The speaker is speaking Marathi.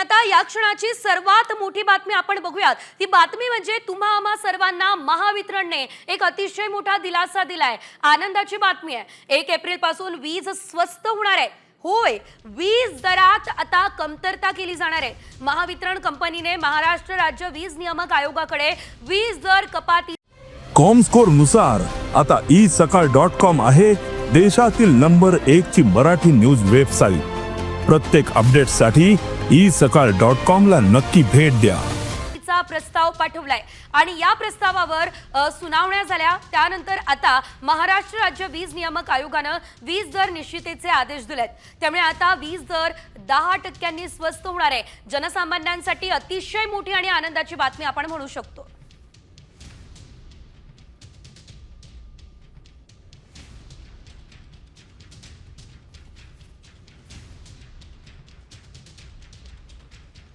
आता या क्षणाची सर्वात मोठी बातमी आपण बघूयात. ती बातमी म्हणजे तुम्हा आम्हा सर्वांना महावितरणने एक अतिशय मोठा दिलासा दिलाय. आनंदाची बातमी आहे. एक एप्रिलपासून वीज स्वस्त होणार आहे. होय वीज दरात आता कमतरता केली जाणार आहे. महावितरण कंपनीने महाराष्ट्र राज्य वीज नियामक आयोगाकडे वीज दर कपाती कॉमस्कोरनुसार आता ई सकाळ डॉट कॉम आहे देशातील नंबर एक ची मराठी न्यूज वेबसाईट. प्रत्येक अपडेटसाठी ई सकाळ डॉट कॉमला नक्की भेट द्या. चा प्रस्ताव पाठवलाय. आणि या प्रस्तावावर सुनावण्या झाल्या. त्यानंतर आता महाराष्ट्र राज्य वीज नियामक आयोगानं वीज दर निश्चितेचे आदेश दिलेत. त्यामुळे आता वीज दर दहा टक्क्यांनी स्वस्त होणार आहे. जनसामान्यांसाठी अतिशय मोठी आणि आनंदाची बातमी आपण म्हणू शकतो.